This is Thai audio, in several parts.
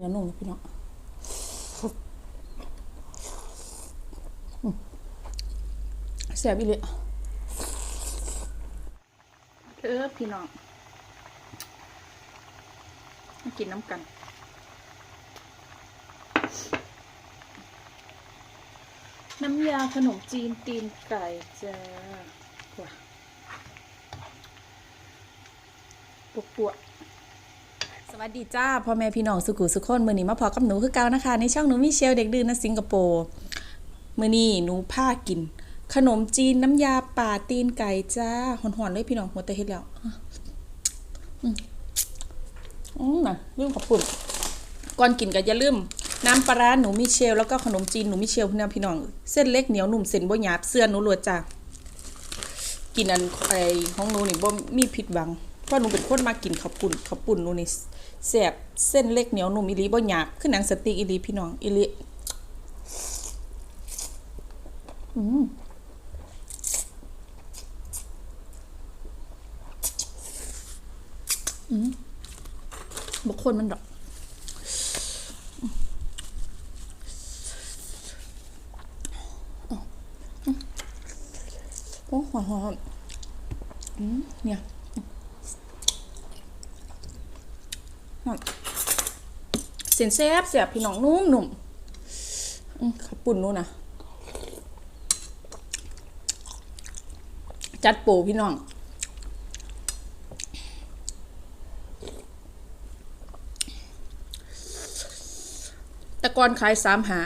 เนื้อนุ่มพี่น้องอืมแซ่บอีเลยเออพี่น้องมากินน้ำกันน้ำยาขนมจีนตีนไก่จ้าว้าปวกปวก สวัสดีจ้าพ่อแม่พี่น้องสุกุสุขคนมือนี้มาพอกับหนูคือเก่านะคะ ในช่องหนูมิเชลเด็กดื้อนะสิงคโปร์มือนี้หนูผ้ากิน ขนมจีนน้ำยาป่าตีนไก่จ้าหอนๆเลยพี่น้องหัวแต่เฮ็ดแล้วอืมอืมน่ะลืมขอบคุณก่อนกินก็อย่าลืมน้ำปลาร้าหนูมิเชลแล้วก็ขนมจีนหนูมิเชลพี่น้องพี่น้อง เส้นเล็กเหนียวหนุ่มเส้นบ่หยาบเสื้อหนูรวดจ้ากินอันไอของหนูนี่บ่มีผิดหวัง ราะหนูเป็นคนมากินข้าวปุ่นข้าวปุ่นหนูนี่แซ่บเส้นเล็กเหนียวหนุ่มอีหลีบ่หยาบคือหนังสติกอีหลีพี่น้องอีหลีอืมอืมบ่คนมันดอกโอ้หอมหอมอืมเนี่ยหอม เส้นแซ่บแซ่บพี่น้องนุ่มหนุ่มขับปุ่นนู่นนะจัดปรพี่น้องต่ก่อนขายสามหา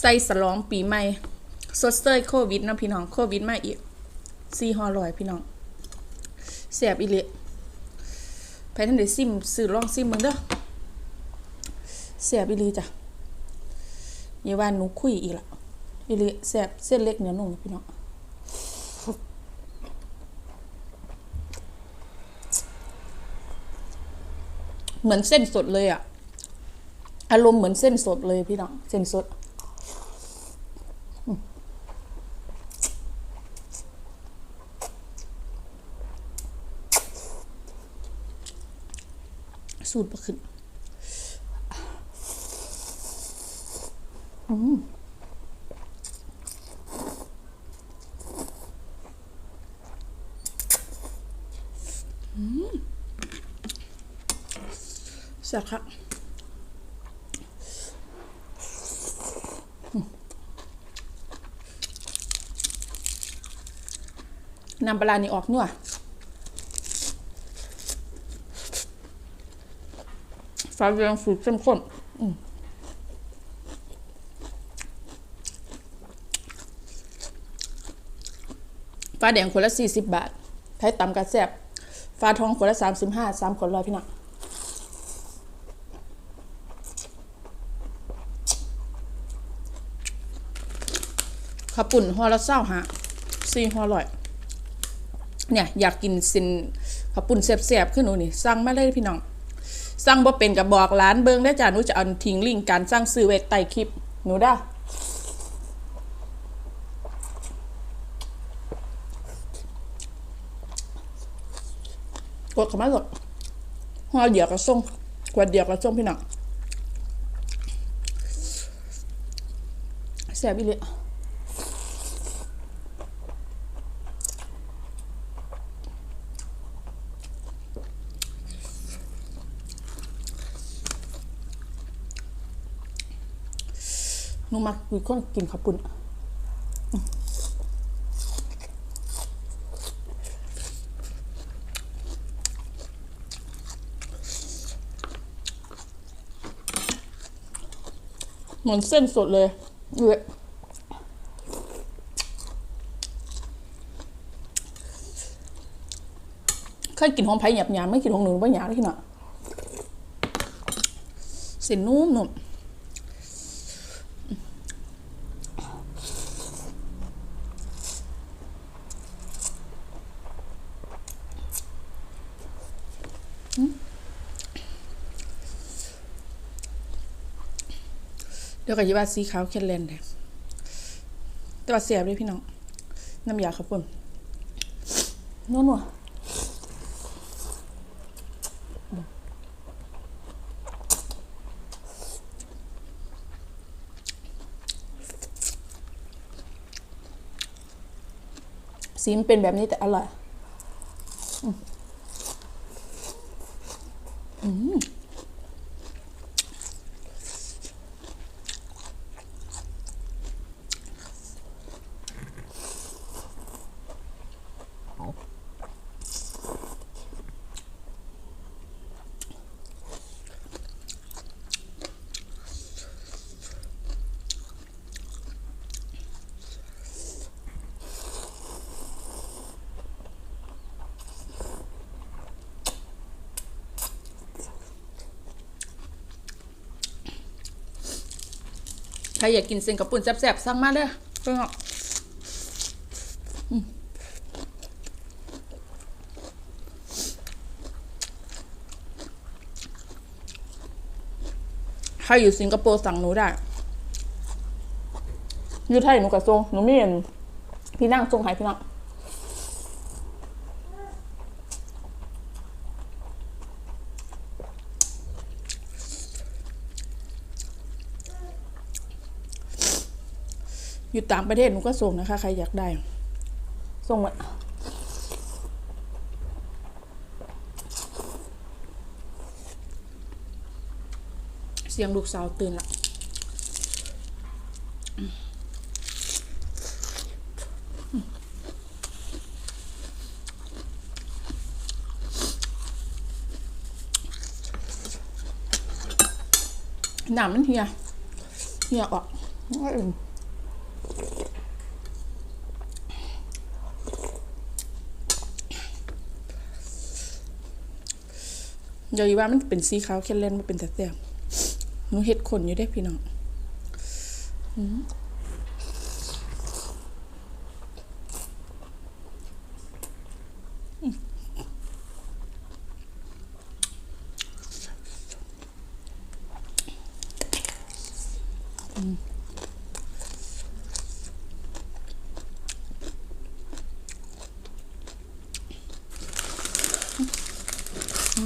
ใส่สลองปีใหม่สดเซยโควิดนะพี่น้อง โควิดมาอีกสี่ห่อลอยพี่น้องแสบอีเละ ไปท่านได้ซิมซื้อลองซิมมึงเด้อแสบอีลีจ้ะอย่าว่าหนูคุยอีกละอีลีแสบเส้นเล็กเนื้อนุ่มพี่น้องเหมือนเส้นสดเลยอะอารมณ์เหมือนเส้นสดเลยพี่น้องเส้นสด สูตรปะขึ้นอืมอืมแซ่บครับนำปลาร้านี่ออกนัว ฟ้าแดงสูตรเข้มข้นอืมฟ้าแดงคนละสี่สิบบาท ไทยตำกระแซบฟ้าทองคนละสามสิบห้าสามคนร้อยพี่น้องข้าปุ่นห่อละเศร้าหาสี่ห่อร่อย เนี่ย อยากกินสินข้าปุ่นแซ่บๆขึ้นหนูนี่สั่งมาเลยพี่น้อง สั่งบ่เป็นกับบอกร้านเบิงได้จ้าหนูจะเอาทิ้งลิงก์การสั่งซื้อไว้ใต้คลิปหนูได้กดเข้ามาหลดห่อเดียวกับส่งกวดเดียวกับส่งพี่น้องแซ่บอีเลย นูมักกินคนกินข้าวปุ้นเหมือนเส้นสดเลยเละเคยกินของไผ่หยาบหยาบๆไม่กินของหนูไม่หยาบเลยที่น่ะเส้นนุ่มนุ่ เดี๋ยวกับยี่ว่าสีขาวเข้นเลนแต่ว่าเสียบด้วยพี่น้อง น้ำยาครับผมนัวนัวสีมันเป็นแบบนี้แต่อร่อย อืม รอยากกินเส้นกับปุ่นแซ่บๆสั่งมาเด้อเพิ่งออกอืมใครอยู่สิงคโปร์สั่งหนูได้ อยู่ไทยหนูกับทรงหนูไม่เห็นพี่นั่งทรงไหพี่นั่ง อยู่ต่างประเทศหนูก็ส่งนะคะ ใครอยากได้ ส่งมาเสียงลูกสาวตื่นละหนามมันเฮียเฮียออก เดี๋ยวอีว่ามันเป็นสีขาวแค่เล่นมาเป็นแต่แต่หนูเห็ดขนอยู่ได้พี่น้องอืม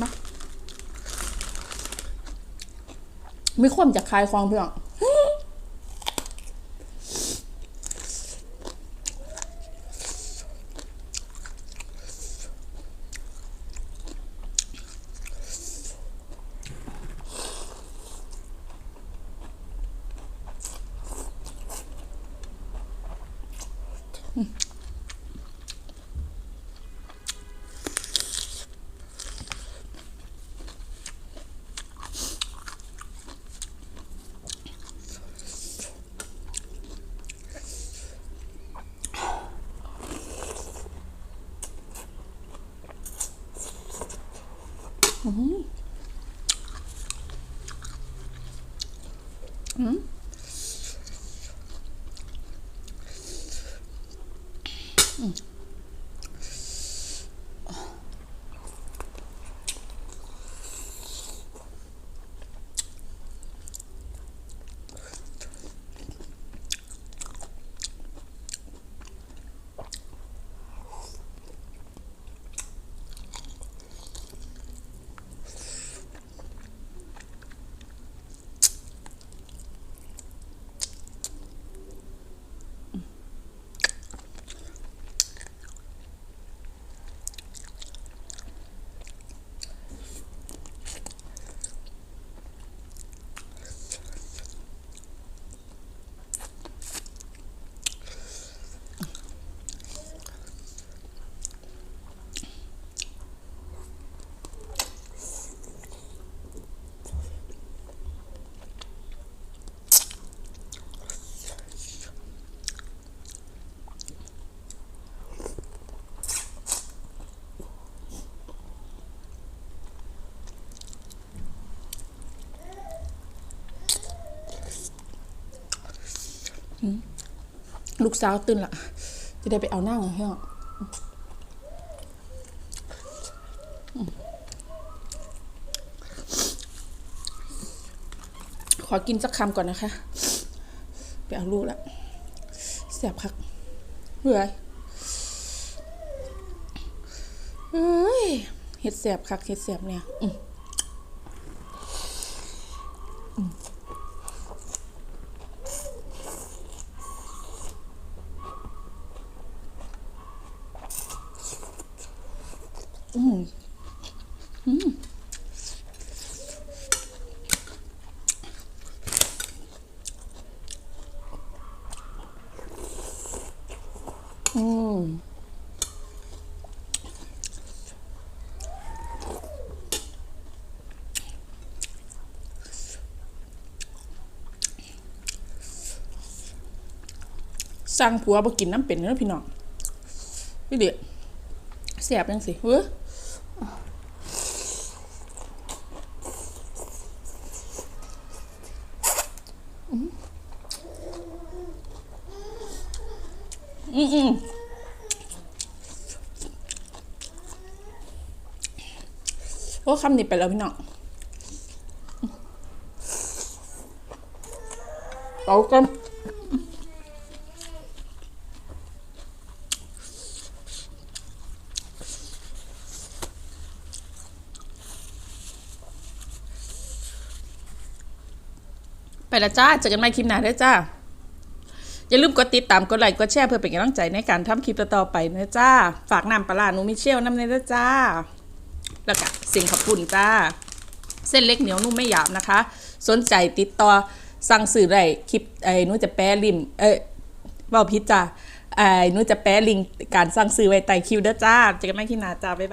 มา มีความจากคลายความเพื่อน 同意。 ลูกสาวตื่นละจะได้ไปเอาหน้าของเฮียขอกินสักคำก่อนนะคะ ไปเอาลูกละแสบคักเฮ้ยเฮ้ยเห็ดแสบคักเห็ดแสบเนี่ยอืม สั่งผัวบ่กินน้ำเป็นเด้อพี่น้องพี่เด็กแสบจังสิเว้ยอืมอืมโอ้คำนี้ไปแล้วพี่น้องเอากัน ไปละจ้า เจอกันใหม่คลิปหน้าเด้วยจ้า อย่าลืมกดติดตามกดไลค์กดแชร์เพื่อเป็นกำลังใจในการทำคลิปต่อไปนะจ้า ฝากนำปลาหนูมิเชลน้ำในนะจ้า แล้วก็สียงขับปุ่นจ้า เส้นเล็กเหนียวนุ่มไม่หยาบนะคะ สนใจติดต่อสั่งสื่อได้คลิปไอ้หนูจะแปลริม เอ้ยเว่าพิดจ้าไอ้หนูจะแปลลิงก์การสั่งซื้อไว้ใต้คิวเด้อจ้า เจอกันใหม่คลิปหน้าจ้าบ๊ายบาย